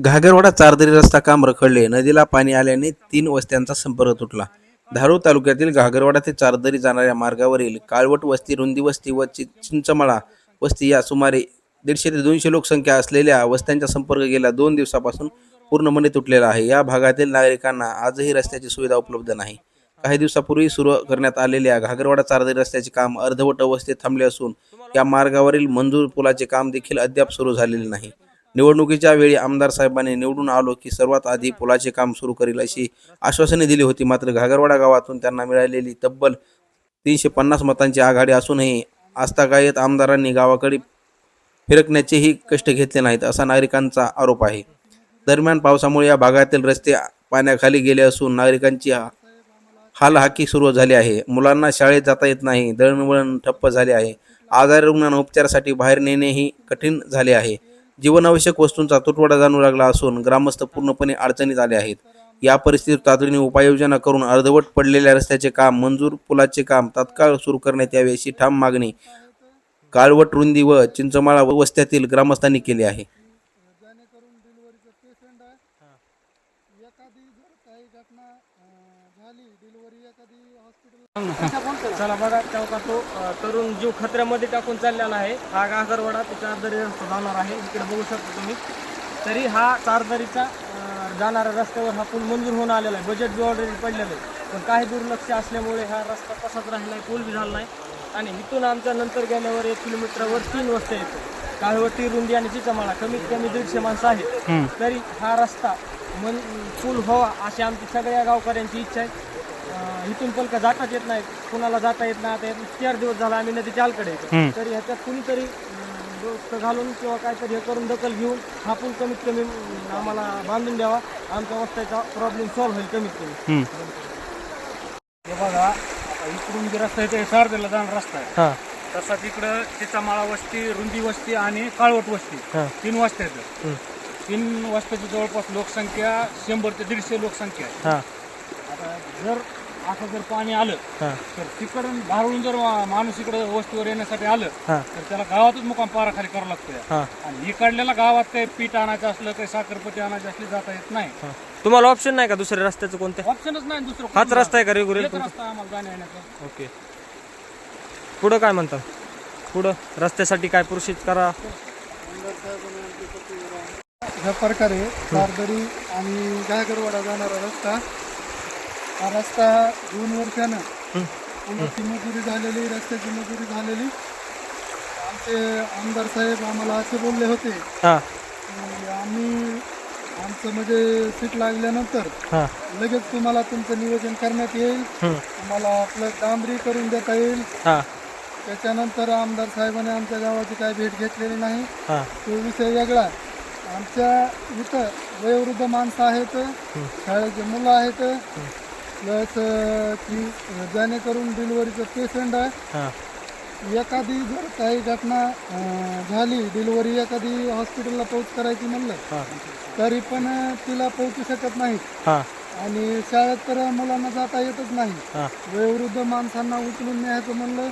घागरवाडा चारदरी रस्ता काम रखडले. नदीला पाणी आल्याने तीन वस्त्यांचा संपर्क तुटला. धारूर तालुक्यातील घागरवाडा ते चारदरी जाणाऱ्या मार्गावरील काळवट वस्ती रुंदी वस्ती व चि- चिंचमळा वस्ती या सुमारे दीडशे ते दोनशे लोकसंख्या असलेल्या वस्त्यांचा संपर्क गेल्या दोन दिवसापासून पूर्णपणे तुटलेला आहे. या भागातील नागरिकांना आजही रस्त्याची सुविधा उपलब्ध नाही. काही दिवसापूर्वी सुरू करण्यात आलेल्या घागरवाडा चारदरी रस्त्याचे काम अर्धवट अवस्थेत थांबले असून या मार्गावरील मंजूर पुलाचे काम देखील अद्याप सुरू झालेले नाही. निवडणुकीच्या वेळी आमदार साहेबांनी निवडून आलो की सर्वात आधी पुलाचे काम सुरू करील अशी आश्वासने दिली होती. मात्र घागरवाडा गावातून त्यांना मिळालेली तब्बल तीनशे पन्नास मतांची आघाडी असूनही आस्थागायत आमदारांनी गावाकडे फिरकण्याचेही कष्ट घेतले नाहीत असा नागरिकांचा आरोप आहे. दरम्यान पावसामुळे या भागातील रस्ते पाण्याखाली गेले असून नागरिकांची हालहाकी सुरू झाली आहे. मुलांना शाळेत जाता येत नाही. दळणवळण ठप्प झाले आहे. आजारी रुग्णांना उपचारासाठी बाहेर नेणेही कठीण झाले आहे. जीवनावश्यक वस्तूंचा तुटवडा जाणू लागला असून ग्रामस्थ पूर्णपणे अडचणीत आले आहेत. या परिस्थितीत तातडीने उपाययोजना करून अर्धवट पडलेल्या रस्त्याचे काम मंजूर पुलाचे काम तात्काळ सुरू करण्यात यावे अशी ठाम मागणी काळवट रुंदी व चिंचमाळा वस्त्यातील ग्रामस्थांनी केली आहे जेणेकरून डिलिव्हरीचं पेशंट आहे एखादी जर काही घटना अं, झाली डिलिव्हरी एखादी हॉस्पिटल चला बघा तेव्हा तो तरुण जीव खतऱ्यामध्ये टाकून चाललेला आहे. हा घागरवाडा तो चारदरी रस्ता जाणार आहे. इकडे बघू शकता तुम्ही. तरी हा चारदरीचा जाणाऱ्या रस्त्यावर हा पूल मंजूर होऊन आलेला आहे. बजेट बी ऑलरेडी पडलेलं आहे. पण काही दुर्लक्ष असल्यामुळे हा रस्ता तसाच राहिला आहे पूल बी झाला नाही. आणि इथून आमच्या नंतर गेल्यावर एक किलोमीटरवर तीन वस्त्या येतो. काळवटी रुंदी आणि चिचामाळा. कमीत कमी दीडशे माणसं आहेत. तरी हा रस्ता मन पूल व्हावा अशी आमची सगळ्या गावकऱ्यांची इच्छा आहे. इथून पण का जाताच येत नाही कुणाला जाता येत नाही. आता चार दिवस झाला आम्ही नदीच्या अलीकडे येतो तरी ह्याच्यात कुणीतरी दोस्त घालून किंवा काहीतरी हे करून दखल घेऊन हा पूल कमीत कमी आम्हाला बांधून द्यावा. आमच्या वस्त्याचा प्रॉब्लेम सॉल्व्ह होईल कमीत कमी. हे बघा आता इकडून जे रस्ता आहे ते सारदेला जाणारा रस्ता आहे. तसा तिकडं चिचामाळा वस्ती रुंदी वस्ती आणि काळवट वस्ती. तीन वस्त्या आहेत. तीन वस्त्याची जवळपास लोकसंख्या शंभर ते दीडशे लोकसंख्या आहे. आता जर असं जर पाणी आलं तर तिकडून धारून जर मा- माणूस इकडे वस्तीवर येण्यासाठी आलं तर त्याला गावातच मुकाम पाराखाली करावं लागतं आणि इकडल्याला गावात काही पीठ आणायचं असलं काही साखरपती आणायची असली जाता येत नाही. तुम्हाला ऑप्शन नाही का दुसऱ्या रस्त्याचं कोणत्या ऑप्शनच नाही दुसरं हाच. रस्ता आहे का रेग्युलर हेच रस्ता आम्हाला जाण्या येण्याचा. ओके. पुढं काय म्हणता? पुढं रस्त्यासाठी काय प्रोसेस करा? ह्या प्रकारे कारदरी आणि गायकरवाडा जाणारा रस्ता हा रस्ता दोन वर्षानं पुलाची मंजुरी झालेली रस्त्याची मंजुरी झालेली. आमचे आमदार साहेब आम्हाला असे बोलले होते. की आम्ही आमचं म्हणजे सीट लागल्यानंतर हां. लगेच तुम्हाला तुमचं नियोजन करण्यात येईल. तुम्हाला आपलं डांबरी करून देता येईल. त्याच्यानंतर आमदार साहेबांनी आमच्या गावाची काही भेट घेतलेली नाही. तो विषय वेगळा. आमच्या इथं वयोवृद्ध माणसं आहेत शाळेचे मुलं आहेत प्लस की जेणेकरून डिलिव्हरीचं पेशंट आहे. हां. एखादी जर काही घटना झाली डिलिव्हरी एखादी हॉस्पिटलला पोहोच करायची म्हणलं तरी पण तिला पोहोचू शकत नाहीत हां. आणि शाळेत तर मुलांना जाता येतच नाही. वयोवृद्ध माणसांना उचलून न्यायचं म्हणलं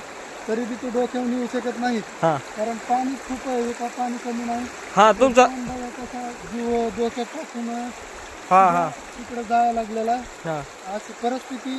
तरी बी तो डोक्यावर येऊ शकत नाहीत. हां. कारण पाणी खूप आहे एका पाणी कमी नाही. हां तुमचा जीव डोक्यात टाकून हां हां. तिकडे जायला लागलेला. हां. अशी परिस्थिती